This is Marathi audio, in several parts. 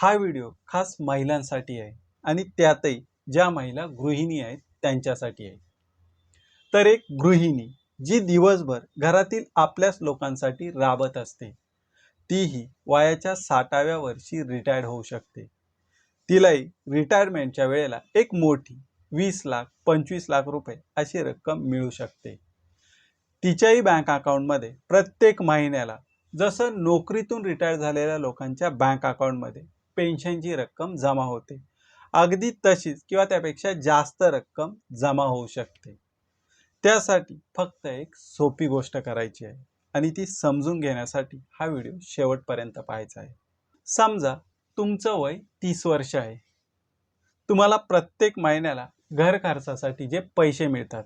हा व्हिडिओ खास महिलांसाठी आहे आणि त्यातही ज्या महिला गृहिणी आहेत त्यांच्यासाठी आहे. तर एक गृहिणी जी दिवसभर घरातील आपल्याच लोकांसाठी राबत असते तीही वयाच्या साठाव्या वर्षी रिटायर्ड होऊ शकते. तिलाही रिटायरमेंटच्या वेळेला एक मोठी वीस लाख पंचवीस लाख रुपये अशी रक्कम मिळू शकते. तिच्याही बँक अकाउंटमध्ये प्रत्येक महिन्याला जसं नोकरीतून रिटायर झालेल्या लोकांच्या बँक अकाउंटमध्ये पेन्शनची रक्कम जमा होते. अगदी तशीच किंवा त्यापेक्षा जास्त रक्कम जमा होऊ शकते. त्यासाठी फक्त एक सोपी गोष्ट करायची आहे आणि ती समजून घेण्यासाठी हा व्हिडिओ शेवटपर्यंत पाहायचा आहे. समजा तुमचं वय तीस वर्ष आहे. तुम्हाला प्रत्येक महिन्याला घर खर्चासाठी जे पैसे मिळतात.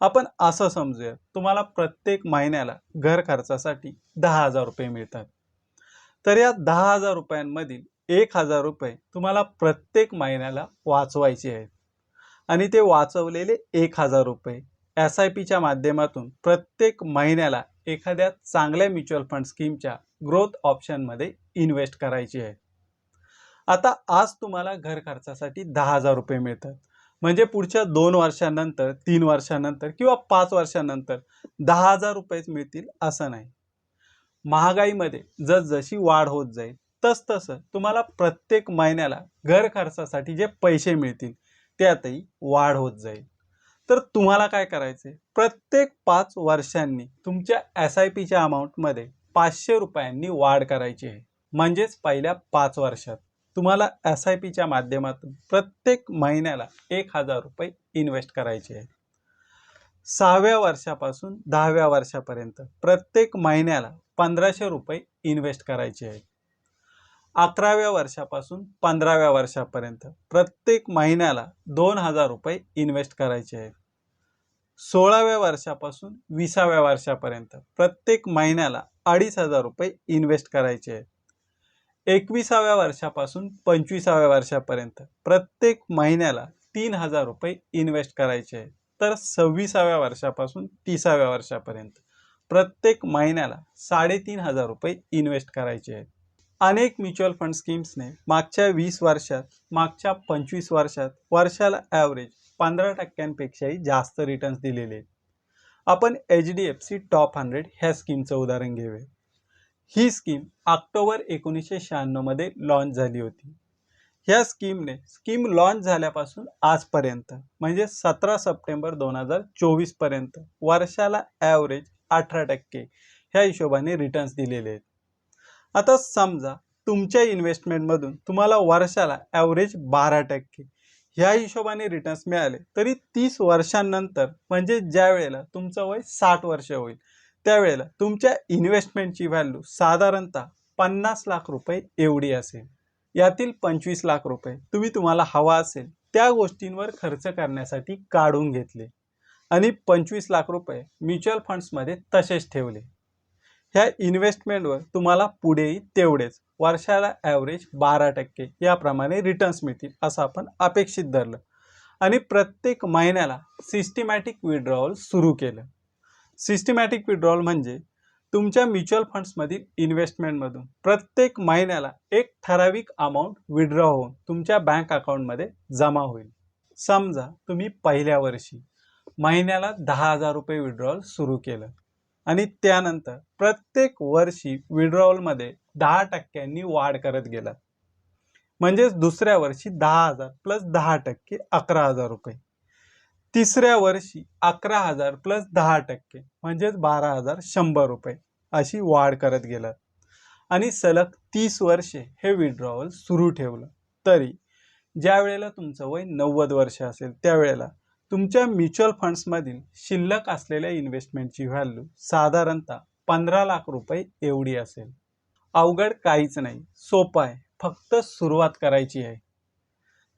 आपण असं समजूया तुम्हाला प्रत्येक महिन्याला घर खर्चासाठी दहा हजार रुपये मिळतात. तर या दहा हजार रुपयांमधील एक हजार रुपये तुम्हाला प्रत्येक महिन्याला वाचवायचे आहेत. आणि ते वाचवलेले एक हजार रुपये एस आय पीच्या माध्यमातून प्रत्येक महिन्याला एखाद्या चांगल्या म्युच्युअल फंड स्कीमच्या ग्रोथ ऑप्शनमध्ये इन्व्हेस्ट करायची आहे आता आज तुम्हाला घर खर्चासाठी दहा हजार रुपये मिळतात. म्हणजे पुढच्या दोन वर्षानंतर तीन वर्षानंतर किंवा पाच वर्षानंतर दहा हजार रुपयेच मिळतील असं नाही. महागाईमध्ये जसजशी वाढ होत जाईल तस तसं तुम्हाला प्रत्येक महिन्याला घर खर्चासाठी जे पैसे मिळतील त्यातही वाढ होत जाईल. तर तुम्हाला काय करायचं आहे प्रत्येक पाच वर्षांनी तुमच्या एस आय पीच्या अमाऊंटमध्ये पाचशे रुपयांनी वाढ करायची आहे. म्हणजेच पहिल्या पाच वर्षात तुम्हाला एस आय पीच्या माध्यमातून प्रत्येक महिन्याला एक हजार रुपये इन्व्हेस्ट करायचे आहेत सहाव्या वर्षापासून दहाव्या वर्षापर्यंत प्रत्येक महिन्याला पंधराशे रुपये इन्व्हेस्ट करायचे आहेत अकराव्या वर्षापासून पंधराव्या वर्षापर्यंत प्रत्येक महिन्याला दोन हजार रुपये इन्व्हेस्ट करायचे आहेत. सोळाव्या वर्षापासून विसाव्या वर्षापर्यंत प्रत्येक महिन्याला अडीच हजार रुपये इन्व्हेस्ट करायचे आहेत. एकविसाव्या वर्षापासून पंचवीसाव्या वर्षापर्यंत प्रत्येक महिन्याला तीन हजार रुपये इन्व्हेस्ट करायचे आहेत. तर सव्वीसाव्या वर्षापासून तिसाव्या वर्षापर्यंत प्रत्येक महिन्याला साडेतीन हजार रुपये इन्व्हेस्ट करायचे आहेत. अनेक म्युच्युअल फंड स्कीम्सने मागच्या वीस वर्षात मागच्या पंचवीस वर्षात वर्षाला ॲव्हरेज पंधरा टक्क्यांपेक्षाही जास्त रिटर्न्स दिलेले. आहेत आपण H D F C top hundred ह्या स्कीमचं उदाहरण घेऊया. ही स्कीम ऑक्टोबर एकोणीसशे शहाण्णवमध्ये लॉन्च झाली होती. ह्या स्कीमने स्कीम लॉन्च झाल्यापासून आजपर्यंत म्हणजे सतरा सप्टेंबर दोन हजार चोवीसपर्यंत वर्षाला ॲव्हरेज अठरा टक्के ह्या हिशोबाने रिटर्न्स दिलेले आहेत. आता समजा तुमच्या इन्व्हेस्टमेंटमधून तुम्हाला वर्षाला ॲव्हरेज बारा टक्के. ह्या हिशोबाने रिटर्न्स मिळाले तरी तीस वर्षांनंतर म्हणजे ज्या वेळेला तुमचं वय साठ वर्ष होईल त्यावेळेला तुमच्या इन्व्हेस्टमेंटची व्हॅल्यू साधारणतः पन्नास लाख रुपये एवढी असेल. यातील पंचवीस लाख रुपये तुम्ही तुम्हाला हवा असेल त्या गोष्टींवर खर्च करण्यासाठी काढून घेतले. आणि पंचवीस लाख रुपये म्युच्युअल फंड्समध्ये तसेच ठेवले. ह्या इन्व्हेस्टमेंटवर तुम्हाला पुढेही तेवढेच वर्षाला ॲव्हरेज बारा टक्के याप्रमाणे रिटर्न्स मिळतील असं आपण अपेक्षित धरलं. आणि प्रत्येक महिन्याला सिस्टमॅटिक विड्रॉवल सुरू केलं. सिस्टमॅटिक विड्रॉवल म्हणजे तुमच्या म्युच्युअल फंड्समधील इन्व्हेस्टमेंटमधून प्रत्येक महिन्याला एक ठराविक अमाऊंट विड्रॉ होऊन तुमच्या बँक अकाउंटमध्ये जमा होईल. समजा तुम्ही पहिल्या वर्षी महिन्याला दहा हजार रुपये विड्रॉवल सुरू केलं. आणि त्यानंतर प्रत्येक वर्षी विड्रॉवलमध्ये दहा टक्क्यांनी वाढ करत गेलात म्हणजेच दुसऱ्या वर्षी दहा हजार प्लस दहा टक्के अकरा हजार रुपये. तिसऱ्या वर्षी अकरा हजार प्लस दहा टक्के म्हणजेच बारा हजार शंभर रुपये अशी वाढ करत गेलात आणि सलग तीस वर्षे हे विड्रॉवल सुरू ठेवलं. तरी ज्या वेळेला तुमचं वय नव्वद वर्ष असेल त्यावेळेला तुमच्या म्युच्युअल फंड्समधील शिल्लक असलेल्या इन्व्हेस्टमेंटची व्हॅल्यू साधारणतः पंधरा लाख रुपये एवढी असेल. अवघड काहीच नाही. सोपं आहे. फक्त सुरुवात करायची आहे.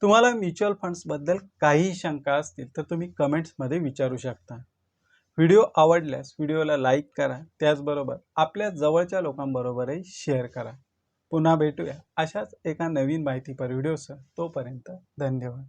तुम्हाला म्युच्युअल फंड्सबद्दल काहीही शंका असतील तर तुम्ही कमेंट्समध्ये विचारू शकता. व्हिडिओ आवडल्यास व्हिडिओला लाईक करा. त्याचबरोबर आपल्या जवळच्या लोकांबरोबरही शेअर करा. पुन्हा भेटूया अशाच एका नवीन माहितीपर व्हिडिओसह. तोपर्यंत धन्यवाद.